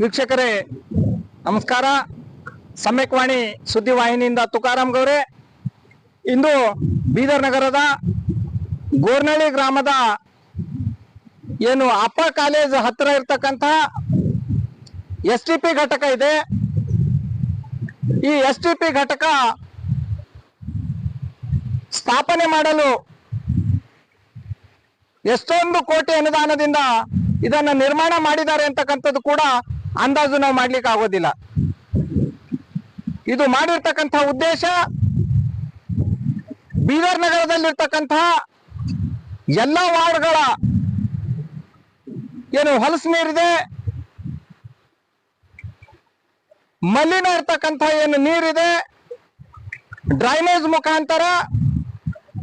ವೀಕ್ಷಕರೇ, ನಮಸ್ಕಾರ. ಸಮ್ಯಕ್ವಾಣಿ ಸುದ್ದಿವಾಹಿನಿಯಿಂದ ತುಕಾರಾಮ್ ಗೌರೆ. ಇಂದು ಬೀದರ್ ನಗರದ ಗೋರ್ನಳ್ಳಿ ಗ್ರಾಮದ ಏನು ಅಪ್ಪ ಕಾಲೇಜ್ ಹತ್ತಿರ ಇರ್ತಕ್ಕಂತಹ ಎಸ್ ಟಿ ಪಿ ಘಟಕ ಇದೆ. ಈ ಎಸ್ ಟಿ ಪಿ ಘಟಕ ಸ್ಥಾಪನೆ ಮಾಡಲು ಎಷ್ಟೊಂದು ಕೋಟಿ ಅನುದಾನದಿಂದ ಇದನ್ನ ನಿರ್ಮಾಣ ಮಾಡಿದ್ದಾರೆ ಅಂತಕ್ಕಂಥದ್ದು ಕೂಡ ಅಂದಾಜು ನಾವು ಮಾಡ್ಲಿಕ್ಕೆ ಆಗೋದಿಲ್ಲ. ಇದು ಮಾಡಿರ್ತಕ್ಕಂಥ ಉದ್ದೇಶ ಬೀದರ್ ನಗರದಲ್ಲಿರ್ತಕ್ಕಂತಹ ಎಲ್ಲ ವಾರ್ಡ್ಗಳ ಏನು ಹೊಲಸು ನೀರಿದೆ ಮಲಿನ ಇರ್ತಕ್ಕಂಥ ಏನು ನೀರಿದೆ, ಡ್ರೈನೇಜ್ ಮುಖಾಂತರ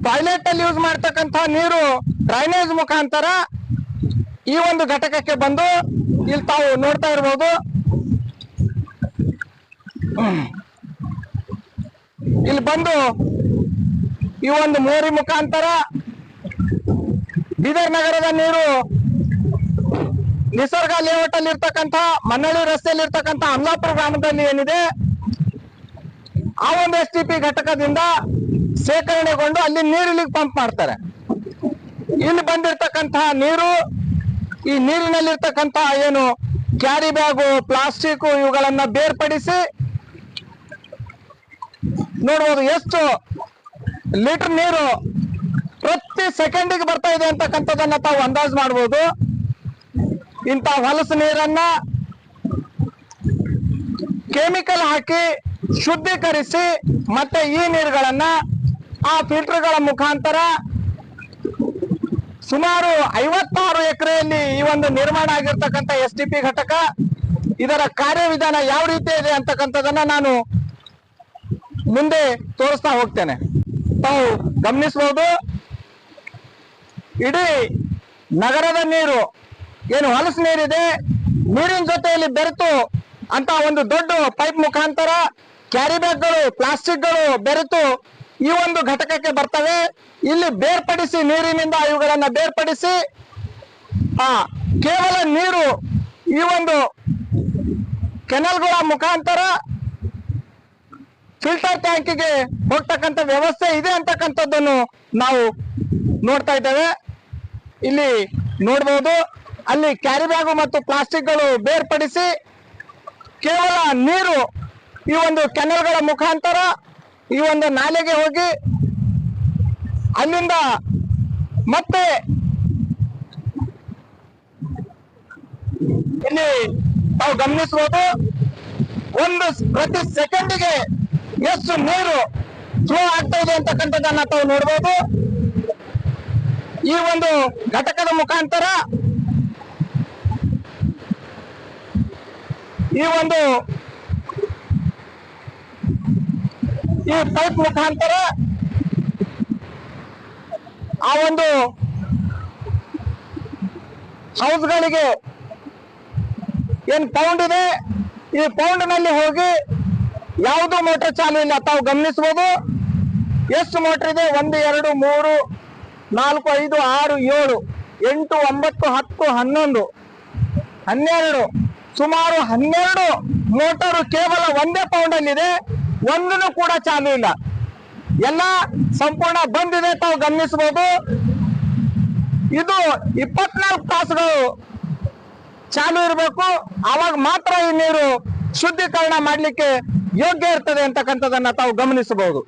ಟಾಯ್ಲೆಟ್ ಅಲ್ಲಿ ಯೂಸ್ ಮಾಡ್ತಕ್ಕಂಥ ನೀರು ಡ್ರೈನೇಜ್ ಮುಖಾಂತರ ಈ ಒಂದು ಘಟಕಕ್ಕೆ ಬಂದು ಇಲ್ಲಿ ತಾವು ನೋಡ್ತಾ ಇರ್ಬೋದು. ಇಲ್ಲಿ ಬಂದು ಈ ಒಂದು ಮೋರಿ ಮುಖಾಂತರ ಬೀದರ್ ನಗರದ ನೀರು ನಿಸರ್ಗ ಲೇಔಟ್ ಅಲ್ಲಿ ಇರ್ತಕ್ಕಂಥ ಮನ್ನಳ್ಳಿ ರಸ್ತೆಯಲ್ಲಿ ಇರ್ತಕ್ಕಂಥ ಅಮಲಾಪುರ ಗ್ರಾಮದಲ್ಲಿ ಏನಿದೆ, ಆ ಒಂದು ಎಸ್ ಘಟಕದಿಂದ ಶೇಖರಣೆಗೊಂಡು ಅಲ್ಲಿ ನೀರು ಪಂಪ್ ಮಾಡ್ತಾರೆ. ಇಲ್ಲಿ ಬಂದಿರ್ತಕ್ಕಂತಹ ನೀರು ಈ ನೀರಿನಲ್ಲಿರ್ತಕ್ಕಂಥ ಏನು ಕ್ಯಾರಿ ಬ್ಯಾಗು, ಪ್ಲಾಸ್ಟಿಕ್ ಇವುಗಳನ್ನ ಬೇರ್ಪಡಿಸಿ ನೋಡ್ಬೋದು ಎಷ್ಟು ಲೀಟರ್ ನೀರು ಪ್ರತಿ ಸೆಕೆಂಡಿಗೆ ಬರ್ತಾ ಇದೆ ಅಂತಕ್ಕಂಥದ್ದನ್ನ ತಾವು ಅಂದಾಜು ಮಾಡ್ಬೋದು. ಇಂಥ ಹೊಲಸು ನೀರನ್ನ ಕೆಮಿಕಲ್ ಹಾಕಿ ಶುದ್ಧೀಕರಿಸಿ ಮತ್ತೆ ಈ ನೀರುಗಳನ್ನ ಆ ಫಿಲ್ಟರ್ಗಳ ಮುಖಾಂತರ ಸುಮಾರು ಐವತ್ತಾರು ಎಕರೆಯಲ್ಲಿ ಈ ಒಂದು ನಿರ್ಮಾಣ ಆಗಿರ್ತಕ್ಕಂಥ ಎಸ್ ಡಿ ಪಿ ಘಟಕ ಇದರ ಕಾರ್ಯವಿಧಾನ ಯಾವ ರೀತಿ ಇದೆ ಅಂತಕ್ಕಂಥದನ್ನ ನಾನು ಮುಂದೆ ತೋರಿಸ್ತಾ ಹೋಗ್ತೇನೆ. ತಾವು ಗಮನಿಸಬಹುದು ಇಡೀ ನಗರದ ನೀರು, ಏನು ಹೊಲಸು ನೀರಿದೆ. ನೀರಿನ ಜೊತೆಯಲ್ಲಿ ಬೆರೆತು ಅಂತ ಒಂದು ದೊಡ್ಡ ಪೈಪ್ ಮುಖಾಂತರ ಕ್ಯಾರಿ ಬ್ಯಾಗ್ಗಳು ಪ್ಲಾಸ್ಟಿಕ್ಗಳು ಬೆರೆತು ಈ ಒಂದು ಘಟಕಕ್ಕೆ ಬರ್ತವೆ. ಇಲ್ಲಿ ಬೇರ್ಪಡಿಸಿ ನೀರಿನಿಂದ ಇವುಗಳನ್ನ ಬೇರ್ಪಡಿಸಿ, ಆ, ಕೇವಲ ನೀರು ಈ ಒಂದು ಕೆನಲ್ಗಳ ಮುಖಾಂತರ ಫಿಲ್ಟರ್ ಟ್ಯಾಂಕಿಗೆ ಹೋಗ್ತಕ್ಕಂಥ ವ್ಯವಸ್ಥೆ ಇದೆ ಅಂತಕ್ಕಂಥದ್ದನ್ನು ನಾವು ನೋಡ್ತಾ ಇದ್ದೇವೆ. ಇಲ್ಲಿ ನೋಡ್ಬೋದು, ಅಲ್ಲಿ ಕ್ಯಾರಿ ಬ್ಯಾಗು ಮತ್ತು ಪ್ಲಾಸ್ಟಿಕ್ಗಳು ಬೇರ್ಪಡಿಸಿ ಕೇವಲ ನೀರು ಈ ಒಂದು ಕೆನಲ್ಗಳ ಮುಖಾಂತರ ಈ ಒಂದು ನಾಲೆಗೆ ಹೋಗಿ ಅಲ್ಲಿಂದ ಮತ್ತೆ ಇಲ್ಲಿ ನಾವು ಗಮನಿಸಬಹುದು, ಒಂದು ಪ್ರತಿ ಸೆಕೆಂಡಿಗೆ ಎಷ್ಟು ನೀರು ಫ್ಲೋ ಆಗ್ತಾ ಇದೆ ಅಂತಕ್ಕಂಥದ್ದನ್ನ ತಾವು ನೋಡಬಹುದು ಈ ಒಂದು ಘಟಕದ ಮುಖಾಂತರ ಈ ಒಂದು ಈ ಪೈಪ್ ಮುಖಾಂತರ ಆ ಒಂದು ಹೌಸ್ಗಳಿಗೆ ಏನ್ ಪೌಂಡ್ ಇದೆ? ಈ ಪೌಂಡ್ನಲ್ಲಿ ಹೋಗಿ ಯಾವುದು ಮೋಟರ್ ಚಾಲು ಇಲ್ಲ, ತಾವು ಗಮನಿಸಬಹುದು ಎಷ್ಟು ಮೋಟರ್ ಇದೆ? ಒಂದು, ಎರಡು, ಮೂರು, ನಾಲ್ಕು, ಐದು, ಆರು, ಏಳು, ಎಂಟು, ಒಂಬತ್ತು, ಹತ್ತು, ಹನ್ನೊಂದು, ಹನ್ನೆರಡು, ಸುಮಾರು ಹನ್ನೆರಡು ಮೋಟರ್ ಕೇವಲ ಒಂದೇ ಪೌಂಡ್ ಅಲ್ಲಿ ಇದೆ ಒಂದನ್ನು ಕೂಡ ಚಾಲು ಇಲ್ಲ. ಎಲ್ಲ ಸಂಪೂರ್ಣ ಬಂದಿದೆ, ತಾವು ಗಮನಿಸಬಹುದು. ಇದು ಇಪ್ಪತ್ನಾಲ್ಕು ತಾಸುಗಳು ಚಾಲು ಇರಬೇಕು. ಆವಾಗ ಮಾತ್ರ ಈ ನೀರು ಶುದ್ಧೀಕರಣ ಮಾಡಲಿಕ್ಕೆ ಯೋಗ್ಯ ಇರ್ತದೆ ಅಂತಕ್ಕಂಥದನ್ನ ತಾವು ಗಮನಿಸಬಹುದು.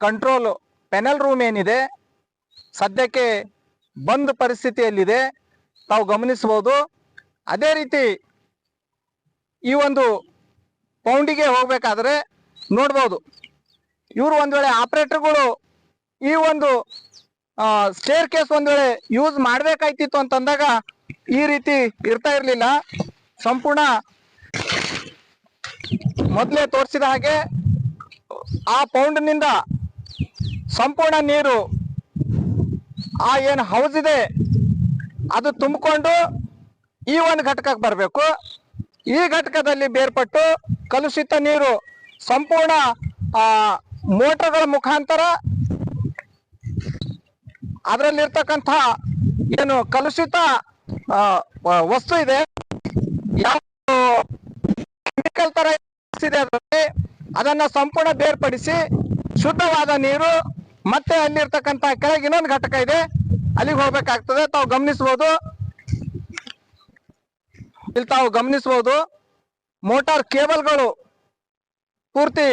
ಕಂಟ್ರೋಲ್ ಪೆನಲ್ ರೂಮ್ ಏನಿದೆ, ಸದ್ಯಕ್ಕೆ ಬಂದ್ ಪರಿಸ್ಥಿತಿಯಲ್ಲಿದೆ. ತಾವು ಗಮನಿಸಬಹುದು. ಅದೇ ರೀತಿ ಈ ಒಂದು ಪೌಂಡಿಗೆ ಹೋಗಬೇಕಾದ್ರೆ ನೋಡ್ಬೋದು. ಇವರು ಒಂದು ವೇಳೆ ಆಪರೇಟರ್ಗಳು ಈ ಒಂದು ಸ್ಟೇರ್ ಕೇಸ್ ಒಂದು ವೇಳೆ ಯೂಸ್ ಮಾಡಬೇಕಾಯ್ತಿತ್ತು ಅಂತಂದಾಗ ಈ ರೀತಿ ಇರ್ತಾ ಇರಲಿಲ್ಲ. ಸಂಪೂರ್ಣ ಮೊದಲೇ ತೋರಿಸಿದ ಹಾಗೆ ಆ ಪೌಂಡ್ನಿಂದ ಸಂಪೂರ್ಣ ನೀರು ಆ ಏನು ಹೌಸ್ ಇದೆ, ಅದು ತುಂಬಿಕೊಂಡು ಈ ಒಂದು ಘಟಕಕ್ಕೆ ಬರಬೇಕು. ಈ ಘಟಕದಲ್ಲಿ ಬೇರ್ಪಟ್ಟು ಕಲುಷಿತ ನೀರು ಸಂಪೂರ್ಣ ಮೋಟರ್ಗಳ ಮುಖಾಂತರ ಅದರಲ್ಲಿರ್ತಕ್ಕಂಥ ಏನು ಕಲುಷಿತ ವಸ್ತು ಇದೆ. ಯಾವ ಕೆಮಿಕಲ್ ತರ ಇದೆ ಅದರಲ್ಲಿ ಅದನ್ನ ಸಂಪೂರ್ಣ ಬೇರ್ಪಡಿಸಿ ಶುದ್ಧವಾದ ನೀರು ಮತ್ತೆ ಅಲ್ಲಿರ್ತಕ್ಕಂಥ ಕೆಳಗೆ ಇನ್ನೊಂದು ಘಟಕ ಇದೆ. ಅಲ್ಲಿಗೆ ಹೋಗ್ಬೇಕಾಗ್ತದೆ. ತಾವು ಗಮನಿಸಬಹುದು ಇಲ್ಲಿ ತಾವು ಗಮನಿಸಬಹುದು ಮೋಟಾರ್ ಕೇಬಲ್ಗಳು ಪೂರ್ತಿ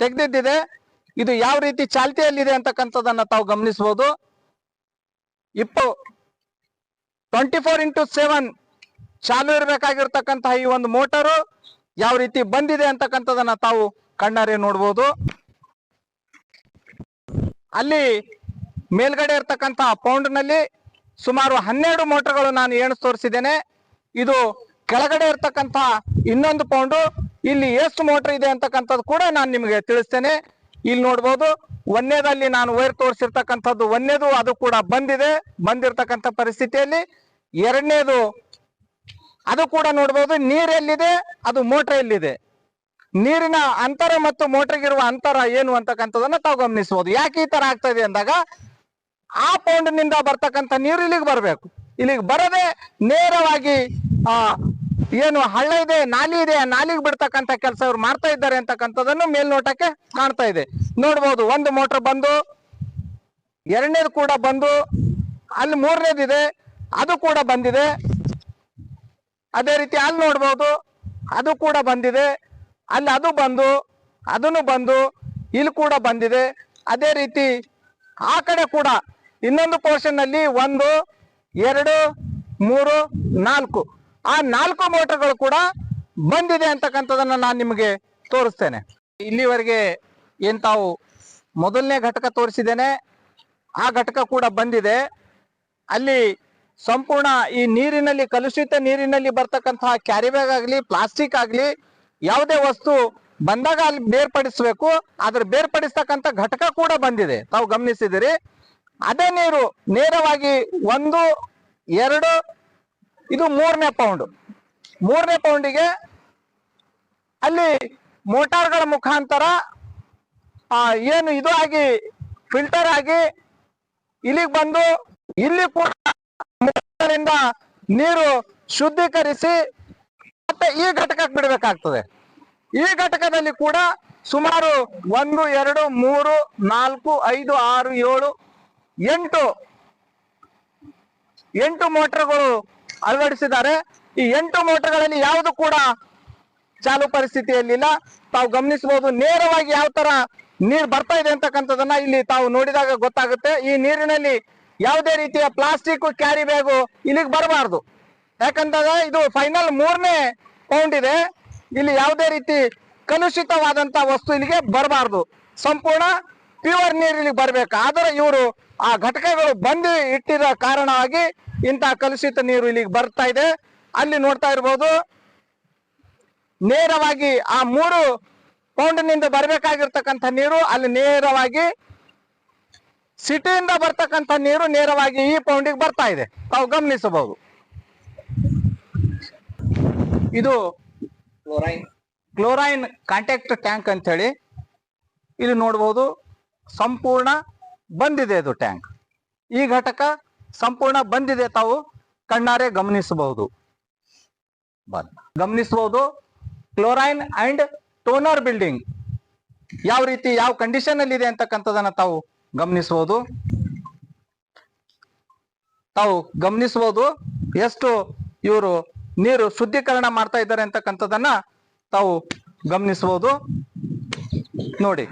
ತೆಗೆದಿದ್ದಿದೆ. ಇದು ಯಾವ ರೀತಿ ಚಾಲ್ತಿಯಲ್ಲಿದೆ ಅಂತಕ್ಕಂಥದ್ದನ್ನ ತಾವು ಗಮನಿಸಬಹುದು ಇಪ್ಪು ಟ್ವೆಂಟಿ ಫೋರ್ ಇಂಟು ಸೆವೆನ್ ಚಾಲು ಇರಬೇಕಾಗಿರ್ತಕ್ಕಂತಹ ಈ ಒಂದು ಮೋಟಾರು ಯಾವ ರೀತಿ ಬಂದಿದೆ ಅಂತಕ್ಕಂಥದನ್ನ ತಾವು ಕಣ್ಣಾರೆ ನೋಡ್ಬೋದು. ಅಲ್ಲಿ ಮೇಲ್ಗಡೆ ಇರ್ತಕ್ಕಂತಹ ಪೌಂಡ್ನಲ್ಲಿ ಸುಮಾರು ಹನ್ನೆರಡು ಮೋಟರ್ಗಳು ನಾನು ಏನು ತೋರಿಸಿದ್ದೇನೆ. ಇದು ಕೆಳಗಡೆ ಇರ್ತಕ್ಕಂತ ಇನ್ನೊಂದು ಪೌಂಡು, ಇಲ್ಲಿ ಎಷ್ಟು ಮೋಟರ್ ಇದೆ ಅಂತಕ್ಕಂಥದ್ದು ಕೂಡ ನಾನು ನಿಮಗೆ ತಿಳಿಸ್ತೇನೆ. ಇಲ್ಲಿ ನೋಡ್ಬೋದು, ಒಂದನೇದಲ್ಲಿ ನಾನು ವೈರ್ ತೋರಿಸಿರ್ತಕ್ಕಂಥದ್ದು ಒಂದೇದು ಅದು ಕೂಡ ಬಂದಿದೆ, ಬಂದಿರತಕ್ಕಂಥ ಪರಿಸ್ಥಿತಿಯಲ್ಲಿ. ಎರಡನೇದು, ಅದು ಕೂಡ ನೋಡ್ಬೋದು ನೀರ್ ಎಲ್ಲಿದೆ ಅದು ಮೋಟರ್ ಎಲ್ಲಿದೆ. ನೀರಿನ ಅಂತರ ಮತ್ತು ಮೋಟರ್ಗಿರುವ ಅಂತರ ಏನು ಅಂತಕ್ಕಂಥದನ್ನ ತಾವು ಗಮನಿಸಬಹುದು. ಯಾಕೆ ಈ ತರ ಆಗ್ತಾ ಇದೆ ಅಂದಾಗ ಆ ಪೌಂಡ್ನಿಂದ ಬರ್ತಕ್ಕಂಥ ನೀರು ಇಲ್ಲಿಗೆ ಬರಬೇಕು. ಇಲ್ಲಿಗೆ ಬರದೆ ನೇರವಾಗಿ, ಆ, ಏನು ಹಳ್ಳ ಇದೆ, ನಾಲಿ ಇದೆ, ಆ ನಾಲಿಗೆ ಬಿಡ್ತಕ್ಕಂಥ ಕೆಲಸ ಅವ್ರು ಮಾಡ್ತಾ ಇದ್ದಾರೆ ಅಂತಕ್ಕಂಥದನ್ನು ಮೇಲ್ನೋಟಕ್ಕೆ ಕಾಣ್ತಾ ಇದೆ. ನೋಡ್ಬೋದು, ಒಂದು ಮೋಟರ್ ಬಂದು, ಎರಡನೇದು ಕೂಡ ಬಂದು, ಅಲ್ಲಿ ಮೂರನೇದು ಇದೆ, ಅದು ಕೂಡ ಬಂದಿದೆ. ಅದೇ ರೀತಿ ಅಲ್ಲಿ ನೋಡ್ಬೋದು, ಅದು ಕೂಡ ಬಂದಿದೆ. ಅಲ್ಲಿ ಅದು ಬಂದು, ಅದನ್ನು ಬಂದು ಇಲ್ಲಿ ಕೂಡ ಬಂದಿದೆ. ಅದೇ ರೀತಿ ಆ ಕಡೆ ಕೂಡ ಇನ್ನೊಂದು ಪೋರ್ಷನ್ ಅಲ್ಲಿ ಒಂದು, ಎರಡು, ಮೂರು, ನಾಲ್ಕು. ಆ ನಾಲ್ಕು ಮೋಟರ್ಗಳು ಕೂಡ ಬಂದಿದೆ ಅಂತಕ್ಕಂಥದನ್ನ ನಾನು ನಿಮಗೆ ತೋರಿಸ್ತೇನೆ. ಇಲ್ಲಿವರೆಗೆ ಏನು ತಾವು ಮೊದಲನೇ ಘಟಕ ತೋರಿಸಿದ್ದೇನೆ, ಆ ಘಟಕ ಕೂಡ ಬಂದಿದೆ. ಅಲ್ಲಿ ಸಂಪೂರ್ಣ ಈ ನೀರಿನಲ್ಲಿ, ಕಲುಷಿತ ನೀರಿನಲ್ಲಿ ಬರ್ತಕ್ಕಂತಹ ಕ್ಯಾರಿ ಬ್ಯಾಗ್ ಆಗಲಿ, ಪ್ಲಾಸ್ಟಿಕ್ ಆಗಲಿ ಯಾವುದೇ ವಸ್ತು ಬಂದಾಗ ಅಲ್ಲಿ ಬೇರ್ಪಡಿಸಬೇಕು ಅದ್ರ ಬೇರ್ಪಡಿಸ್ತಕ್ಕಂಥ ಘಟಕ ಕೂಡ ಬಂದಿದೆ. ತಾವು ಗಮನಿಸಿದಿರಿ. ಅದೇ ನೀರು ನೇರವಾಗಿ ಒಂದು, ಎರಡು, ಇದು ಮೂರನೇ ಪೌಂಡ್. ಮೂರನೇ ಪೌಂಡಿಗೆ ಅಲ್ಲಿ ಮೋಟಾರ್ಗಳ ಮುಖಾಂತರ ಏನು ಇದು ಆಗಿ, ಫಿಲ್ಟರ್ ಆಗಿ ಇಲ್ಲಿಗೆ ಬಂದು, ಇಲ್ಲಿ ಕೂಡ ನೀರು ಶುದ್ಧೀಕರಿಸಿ ಮತ್ತೆ ಈ ಘಟಕಕ್ಕೆ ಬಿಡಬೇಕಾಗ್ತದೆ. ಈ ಘಟಕದಲ್ಲಿ ಕೂಡ ಸುಮಾರು ಒಂದು, ಎರಡು, ಮೂರು, ನಾಲ್ಕು, ಐದು, ಆರು, ಏಳು, ಎಂಟು ಎಂಟು ಮೋಟರ್ಗಳು ಅಳವಡಿಸಿದ್ದಾರೆ. ಈ ಎಂಟು ಮೋಟರ್ಗಳಲ್ಲಿ ಯಾವುದು ಕೂಡ ಚಾಲು ಪರಿಸ್ಥಿತಿಯಲ್ಲಿಲ್ಲ. ತಾವು ಗಮನಿಸಬಹುದು, ನೇರವಾಗಿ ಯಾವ ತರ ನೀರು ಬರ್ತಾ ಇದೆ ಅಂತಕ್ಕಂಥದನ್ನ ಇಲ್ಲಿ ತಾವು ನೋಡಿದಾಗ ಗೊತ್ತಾಗುತ್ತೆ. ಈ ನೀರಿನಲ್ಲಿ ಯಾವುದೇ ರೀತಿಯ ಪ್ಲಾಸ್ಟಿಕ್ ಕ್ಯಾರಿ ಬ್ಯಾಗು ಇಲ್ಲಿಗೆ ಬರಬಾರ್ದು. ಯಾಕಂತಂದ್ರೆ ಇದು ಫೈನಲ್ ಮೂರನೇ ಪೌಂಡ್ ಇದೆ. ಇಲ್ಲಿ ಯಾವುದೇ ರೀತಿ ಕಲುಷಿತವಾದಂತ ವಸ್ತು ಇಲ್ಲಿಗೆ ಬರಬಾರ್ದು. ಸಂಪೂರ್ಣ ಪ್ಯೂರ್ ನೀರು ಇಲ್ಲಿಗೆ ಬರ್ಬೇಕು. ಆದ್ರೆ ಇವರು ಆ ಘಟಕಗಳು ಬಂದು ಇಟ್ಟಿರೋ ಕಾರಣವಾಗಿ ಇಂತಹ ಕಲುಷಿತ ನೀರು ಇಲ್ಲಿಗೆ ಬರ್ತಾ ಇದೆ. ಅಲ್ಲಿ ನೋಡ್ತಾ ಇರ್ಬೋದು, ನೇರವಾಗಿ ಆ ಮೂರು ಪೌಂಡ್ನಿಂದ ಬರಬೇಕಾಗಿರ್ತಕ್ಕಂಥ ನೀರು, ಅಲ್ಲಿ ನೇರವಾಗಿ ಸಿಟಿಯಿಂದ ಬರ್ತಕ್ಕಂಥ ನೀರು ನೇರವಾಗಿ ಈ ಪೌಂಡಿಗೆ ಬರ್ತಾ ಇದೆ. ತಾವು ಗಮನಿಸಬಹುದು. ಇದು ಕ್ಲೋರೈನ್. ಕ್ಲೋರೈನ್ ಕಾಂಟ್ಯಾಕ್ಟ್ ಟ್ಯಾಂಕ್ ಅಂತ ಹೇಳಿ ಇಲ್ಲಿ ನೋಡಬಹುದು ಸಂಪೂರ್ಣ ಬಂದಿದೆ ಇದು ಟ್ಯಾಂಕ್. ಈ ಘಟಕ ಸಂಪೂರ್ಣ ಬಂದಿದೆ ತಾವು ಕಣ್ಣಾರೆ ಗಮನಿಸಬಹುದು. ಗಮನಿಸಬಹುದು. Chlorine and toner building. ಯಾವ ರೀತಿ ಯಾವ ಕಂಡೀಷನ್ ಅಲ್ಲಿ ಇದೆ ಅಂತಕ್ಕಂಥದನ್ನ ತಾವು ಗಮನಿಸಬಹುದು. ತಾವು ಗಮನಿಸಬಹುದು. ಎಷ್ಟು ಇವರು ನೀರು ಶುದ್ಧೀಕರಣ ಮಾಡ್ತಾ ಇದ್ದಾರೆ ಅಂತಕ್ಕಂಥದನ್ನ ತಾವು ಗಮನಿಸಬಹುದು. ನೋಡಿ.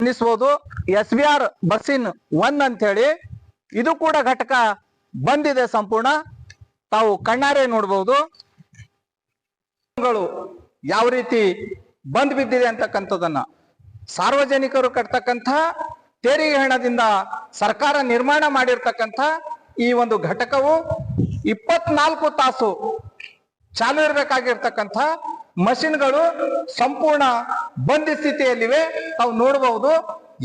ಗಮನಿಸಬಹುದು, ಎಸ್ ಬಿ ಆರ್ ಬಸ್ಸಿನ್ ಒನ್ ಅಂತ ಹೇಳಿ ಇದು ಕೂಡ ಘಟಕ ಬಂದಿದೆ ಸಂಪೂರ್ಣ. ತಾವು ಕಣ್ಣಾರೆ ನೋಡಬಹುದು. ಯಾವ ರೀತಿ ಬಂದ್ ಬಿದ್ದಿದೆ ಅಂತಕ್ಕಂಥದ್ದನ್ನ ಸಾರ್ವಜನಿಕರು ಕಟ್ತಕ್ಕಂಥ ತೆರಿಗೆ ಹಣದಿಂದ ಸರ್ಕಾರ ನಿರ್ಮಾಣ ಮಾಡಿರ್ತಕ್ಕಂಥ ಈ ಒಂದು ಘಟಕವು ಇಪ್ಪತ್ನಾಲ್ಕು ತಾಸು ಚಾಲು ಇರಬೇಕಾಗಿರ್ತಕ್ಕಂಥ ಮಷಿನ್ಗಳು ಸಂಪೂರ್ಣ ಬಂದಿ ಸ್ಥಿತಿಯಲ್ಲಿವೆ. ತಾವು ನೋಡಬಹುದು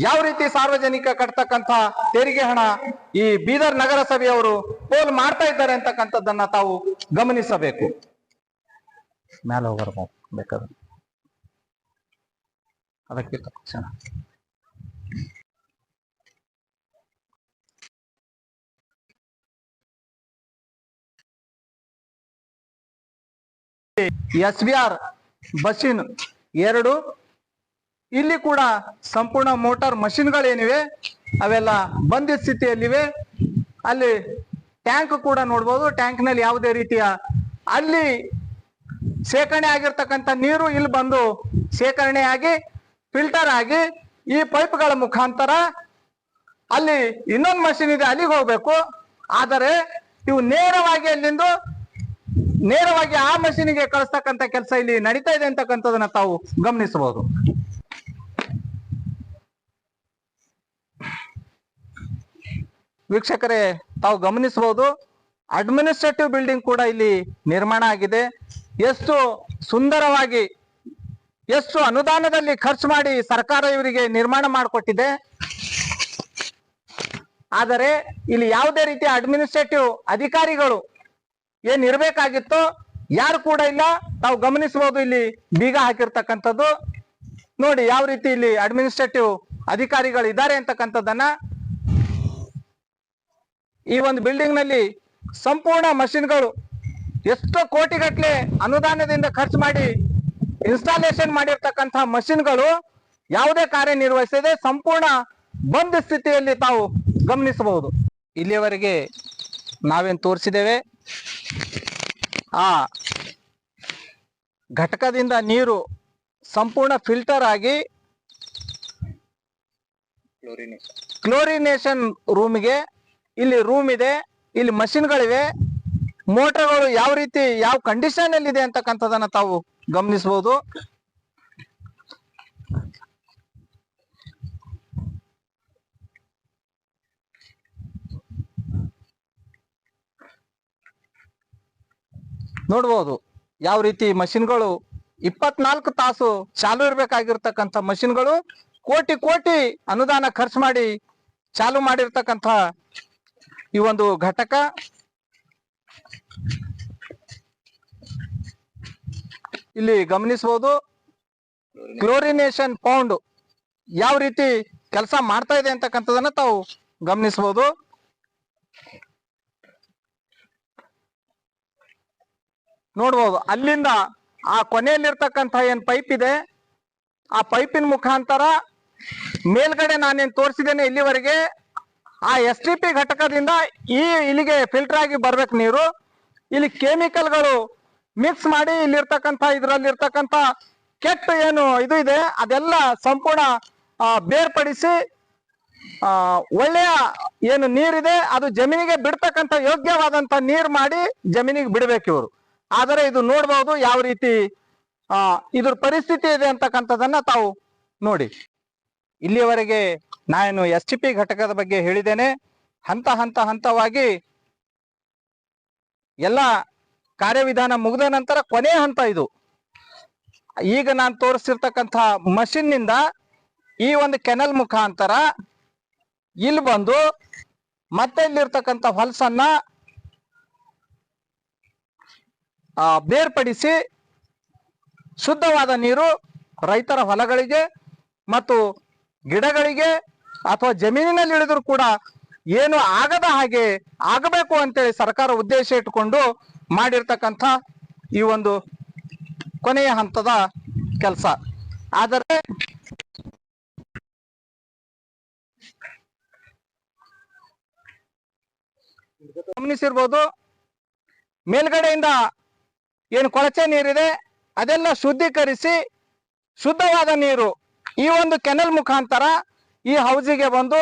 ಯಾವ ರೀತಿ ಸಾರ್ವಜನಿಕ ಕಟ್ತಕ್ಕಂಥ ತೆರಿಗೆ ಹಣ ಈ ಬೀದರ್ ನಗರಸಭೆಯವರು ಪೋಲ್ ಮಾಡ್ತಾ ಇದ್ದಾರೆ ಅಂತಕ್ಕಂಥದ್ದನ್ನ ತಾವು ಗಮನಿಸಬೇಕು. ಬೇಕಾದ್ರೆ. ಅದಕ್ಕೆ ತಕ್ಷಣ. ಎಸ್ ಬಿ ಆರ್ ಬಸ್ಸಿನ್ ಎರಡು. ಇಲ್ಲಿ ಕೂಡ ಸಂಪೂರ್ಣ ಮೋಟಾರ್ ಮಷಿನ್ಗಳೇನಿವೆ, ಅವೆಲ್ಲ ಬಂದಿ ಸ್ಥಿತಿಯಲ್ಲಿವೆ. ಅಲ್ಲಿ ಟ್ಯಾಂಕ್ ಕೂಡ ನೋಡ್ಬೋದು. ಟ್ಯಾಂಕ್ನಲ್ಲಿ ಯಾವುದೇ ರೀತಿಯ ಅಲ್ಲಿ ಶೇಖರಣೆ ಆಗಿರ್ತಕ್ಕಂಥ ನೀರು ಇಲ್ಲಿ ಬಂದು ಶೇಖರಣೆ ಫಿಲ್ಟರ್ ಆಗಿ ಈ ಪೈಪ್ಗಳ ಮುಖಾಂತರ ಅಲ್ಲಿ ಇನ್ನೊಂದು ಮಷಿನ್ ಇದೆ, ಅಲ್ಲಿಗೆ ಹೋಗ್ಬೇಕು. ಆದರೆ ಇವು ನೇರವಾಗಿ ಅಲ್ಲಿಂದ ನೇರವಾಗಿ ಆ ಮಷೀನಿಗೆ ಕಳಿಸ್ತಕ್ಕಂಥ ಕೆಲಸ ಇಲ್ಲಿ ನಡೀತಾ ಇದೆ ಅಂತಕ್ಕಂಥದನ್ನ ತಾವು ಗಮನಿಸಬಹುದು. ವೀಕ್ಷಕರೇ, ತಾವು ಗಮನಿಸಬಹುದು ಅಡ್ಮಿನಿಸ್ಟ್ರೇಟಿವ್ ಬಿಲ್ಡಿಂಗ್ ಕೂಡ ಇಲ್ಲಿ ನಿರ್ಮಾಣ ಆಗಿದೆ. ಎಷ್ಟು ಸುಂದರವಾಗಿ, ಎಷ್ಟು ಅನುದಾನದಲ್ಲಿ ಖರ್ಚು ಮಾಡಿ ಸರ್ಕಾರ ಇವರಿಗೆ ನಿರ್ಮಾಣ ಮಾಡಿಕೊಟ್ಟಿದೆ. ಆದರೆ, ಇಲ್ಲಿ ಯಾವುದೇ ರೀತಿಯ ಅಡ್ಮಿನಿಸ್ಟ್ರೇಟಿವ್ ಅಧಿಕಾರಿಗಳು ಏನ್ ಇರ್ಬೇಕಾಗಿತ್ತು, ಯಾರು ಕೂಡ ಇಲ್ಲ. ತಾವು ಗಮನಿಸಬಹುದು ಇಲ್ಲಿ ಬೀಗ ಹಾಕಿರ್ತಕ್ಕಂಥದ್ದು. ನೋಡಿ, ಯಾವ ರೀತಿ ಇಲ್ಲಿ ಅಡ್ಮಿನಿಸ್ಟ್ರೇಟಿವ್ ಅಧಿಕಾರಿಗಳು ಇದ್ದಾರೆ ಅಂತಕ್ಕಂಥದ್ದನ್ನ. ಈ ಒಂದು ಬಿಲ್ಡಿಂಗ್ನಲ್ಲಿ ಸಂಪೂರ್ಣ ಮಷಿನ್ಗಳು ಎಷ್ಟೋ ಕೋಟಿಗಟ್ಟಲೆ ಅನುದಾನದಿಂದ ಖರ್ಚು ಮಾಡಿ ಇನ್ಸ್ಟಾಲೇಷನ್ ಮಾಡಿರ್ತಕ್ಕಂತಹ ಮಷಿನ್ಗಳು ಯಾವುದೇ ಕಾರ್ಯನಿರ್ವಹಿಸದೆ ಸಂಪೂರ್ಣ ಬಂದ್ ಸ್ಥಿತಿಯಲ್ಲಿ ತಾವು ಗಮನಿಸಬಹುದು. ಇಲ್ಲಿಯವರೆಗೆ ನಾವೇನ್ ತೋರಿಸಿದ್ದೇವೆ. ಆ ಘಟಕದಿಂದ ನೀರು ಸಂಪೂರ್ಣ ಫಿಲ್ಟರ್ ಆಗಿ ಕ್ಲೋರಿನೇಷನ್ ರೂಮ್ಗೆ ಇಲ್ಲಿ ರೂಮ್ ಇದೆ, ಇಲ್ಲಿ ಮಷಿನ್ಗಳಿವೆ ಮೋಟರ್ಗಳು ಯಾವ ರೀತಿ, ಯಾವ ಕಂಡೀಷನ್ ಅಲ್ಲಿ ಇದೆ ಅಂತಕ್ಕಂಥದನ್ನ ತಾವು ಗಮನಿಸಬಹುದು ನೋಡ್ಬೋದು. ಯಾವ ರೀತಿ ಮಷಿನ್ಗಳು ಇಪ್ಪತ್ನಾಲ್ಕು ತಾಸು ಚಾಲು ಇರಬೇಕಾಗಿರ್ತಕ್ಕಂಥ ಮಷಿನ್ಗಳು ಕೋಟಿ ಕೋಟಿ ಅನುದಾನ ಖರ್ಚು ಮಾಡಿ ಚಾಲು ಮಾಡಿರ್ತಕ್ಕಂಥ ಈ ಒಂದು ಘಟಕ. ಇಲ್ಲಿ ಗಮನಿಸಬಹುದು, ಕ್ಲೋರಿನೇಷನ್ ಪೌಂಡ್ ಯಾವ ರೀತಿ ಕೆಲಸ ಮಾಡ್ತಾ ಇದೆ ಅಂತಕ್ಕಂಥದನ್ನ ತಾವು ಗಮನಿಸಬಹುದು. ನೋಡ್ಬೋದು. ಅಲ್ಲಿಂದ ಆ ಕೊನೆಯಲ್ಲಿರ್ತಕ್ಕಂಥ ಏನ್ ಪೈಪ್ ಇದೆ, ಆ ಪೈಪಿನ ಮುಖಾಂತರ ಮೇಲ್ಗಡೆ ನಾನೇನ್ ತೋರಿಸಿದ್ದೇನೆ ಇಲ್ಲಿವರೆಗೆ, ಆ ಎಸ್ ಟಿ ಪಿ ಘಟಕದಿಂದ ಈ ಇಲ್ಲಿಗೆ ಫಿಲ್ಟರ್ ಆಗಿ ಬರ್ಬೇಕು ನೀರು. ಇಲ್ಲಿ ಕೆಮಿಕಲ್ಗಳು ಮಿಕ್ಸ್ ಮಾಡಿ ಇಲ್ಲಿರ್ತಕ್ಕಂಥ, ಇದರಲ್ಲಿರ್ತಕ್ಕಂಥ ಕೆಟ್ಟ ಏನು ಇದು ಇದೆ, ಅದೆಲ್ಲ ಸಂಪೂರ್ಣ ಬೇರ್ಪಡಿಸಿ ಒಳ್ಳೆಯ ಏನು ನೀರಿದೆ, ಅದು ಜಮೀನಿಗೆ ಬಿಡ್ತಕ್ಕಂಥ ಯೋಗ್ಯವಾದಂತ ನೀರ್ ಮಾಡಿ ಜಮೀನಿಗೆ ಬಿಡಬೇಕು ಇವರು. ಆದರೆ ಇದು ನೋಡಬಹುದು ಯಾವ ರೀತಿ, ಆ, ಇದ್ರ ಪರಿಸ್ಥಿತಿ ಇದೆ ಅಂತಕ್ಕಂಥದನ್ನ ತಾವು ನೋಡಿ. ಇಲ್ಲಿಯವರೆಗೆ ನಾನು ಎಸ್ ಟಿ ಪಿ ಘಟಕದ ಬಗ್ಗೆ ಹೇಳಿದ್ದೇನೆ. ಹಂತ ಹಂತ ಹಂತವಾಗಿ ಎಲ್ಲ ಕಾರ್ಯವಿಧಾನ ಮುಗಿದ ನಂತರ ಕೊನೆಯ ಹಂತ ಇದು. ಈಗ ನಾನು ತೋರಿಸಿರ್ತಕ್ಕಂಥ ಮಷಿನ್ನಿಂದ ಈ ಒಂದು ಕೆನಲ್ ಮುಖಾಂತರ ಇಲ್ಲಿ ಬಂದು ಮತ್ತೆ ಇಲ್ಲಿರ್ತಕ್ಕಂಥ ಹೊಲಸನ್ನ ಆ, ಬೇರ್ಪಡಿಸಿ ಶುದ್ಧವಾದ ನೀರು ರೈತರ ಹೊಲಗಳಿಗೆ ಮತ್ತು ಗಿಡಗಳಿಗೆ ಅಥವಾ ಜಮೀನಿನಲ್ಲಿ ಇಳಿದ್ರು ಕೂಡ ಏನು ಆಗದ ಹಾಗೆ ಆಗಬೇಕು ಅಂತೇಳಿ ಸರ್ಕಾರ ಉದ್ದೇಶ ಇಟ್ಟುಕೊಂಡು ಮಾಡಿರ್ತಕ್ಕಂಥ ಈ ಒಂದು ಕೊನೆಯ ಹಂತದ ಕೆಲಸ. ಆದರೆ ಗಮನಿಸಿರ್ಬೋದು ಮೇಲ್ಗಡೆಯಿಂದ ಏನು ಕೊಳಚೆ ನೀರಿದೆ, ಅದೆಲ್ಲ ಶುದ್ಧೀಕರಿಸಿ ಶುದ್ಧವಾದ ನೀರು ಈ ಒಂದು ಕೆನಲ್ ಮುಖಾಂತರ ಈ ಹೌಸಿಗೆ ಬಂದು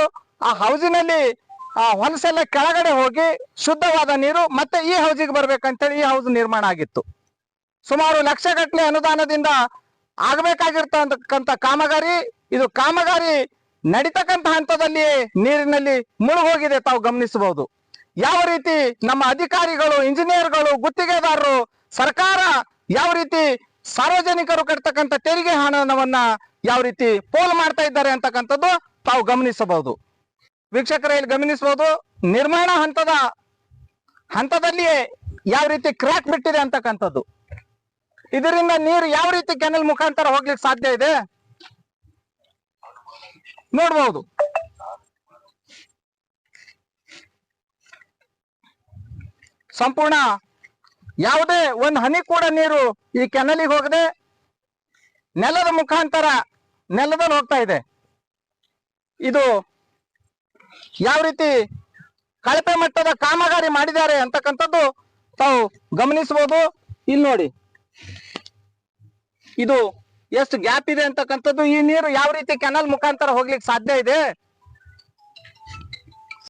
ಆ ಹೌಸಿನಲ್ಲಿ ಆ ಹೊಲಸೆಲ್ಲ ಕೆಳಗಡೆ ಹೋಗಿ ಶುದ್ಧವಾದ ನೀರು ಮತ್ತೆ ಈ ಹೌಸಿಗೆ ಬರ್ಬೇಕಂತೇಳಿ ಈ ಹೌಸ್ ನಿರ್ಮಾಣ ಆಗಿತ್ತು. ಸುಮಾರು ಲಕ್ಷಗಟ್ಟಲೆ ಅನುದಾನದಿಂದ ಆಗ್ಬೇಕಾಗಿರ್ತಕ್ಕಂಥ ಕಾಮಗಾರಿ, ಇದು ಕಾಮಗಾರಿ ನಡೀತಕ್ಕಂಥ ಹಂತದಲ್ಲಿ ನೀರಿನಲ್ಲಿ ಮುಳುಗೋಗಿದೆ ತಾವು ಗಮನಿಸಬಹುದು. ಯಾವ ರೀತಿ ನಮ್ಮ ಅಧಿಕಾರಿಗಳು ಇಂಜಿನಿಯರ್ಗಳು ಗುತ್ತಿಗೆದಾರರು ಸರ್ಕಾರ ಯಾವ ರೀತಿ ಸಾರ್ವಜನಿಕರು ಕಟ್ತಕ್ಕಂಥ ತೆರಿಗೆ ಹಣವನ್ನ ಯಾವ ರೀತಿ ಪೋಲ್ ಮಾಡ್ತಾ ಇದ್ದಾರೆ ಅಂತಕ್ಕಂಥದ್ದು ತಾವು ಗಮನಿಸಬಹುದು. ವೀಕ್ಷಕರ, ಇಲ್ಲಿ ಗಮನಿಸಬಹುದು, ನಿರ್ಮಾಣ ಹಂತದ, ಹಂತದಲ್ಲಿಯೇ ಯಾವ ರೀತಿ ಕ್ರ್ಯಾಕ್ ಬಿಟ್ಟಿದೆ ಅಂತಕ್ಕಂಥದ್ದು. ಇದರಿಂದ ನೀರು ಯಾವ ರೀತಿ ಕೆನಲ್ ಮುಖಾಂತರ ಹೋಗ್ಲಿಕ್ಕೆ ಸಾಧ್ಯ ಇದೆ? ನೋಡ್ಬಹುದು ಸಂಪೂರ್ಣ ಯಾವುದೇ ಒಂದು ಹನಿ ಕೂಡ ನೀರು ಈ ಕೆನಲಿಗೆ ಹೋಗದೆ ನೆಲದ ಮುಖಾಂತರ ನೆಲದಲ್ಲಿ ಹೋಗ್ತಾ ಇದೆ. ಇದು ಯಾವ ರೀತಿ ಕಳಪೆ ಮಟ್ಟದ ಕಾಮಗಾರಿ ಮಾಡಿದ್ದಾರೆ ಅಂತಕ್ಕಂಥದ್ದು ತಾವು ಗಮನಿಸಬಹುದು. ಇಲ್ಲಿ ನೋಡಿ. ಇದು ಎಷ್ಟು ಗ್ಯಾಪ್ ಇದೆ ಅಂತಕ್ಕಂಥದ್ದು ಈ ನೀರು ಯಾವ ರೀತಿ ಕೆನಲ್ ಮುಖಾಂತರ ಹೋಗ್ಲಿಕ್ಕೆ ಸಾಧ್ಯ ಇದೆ?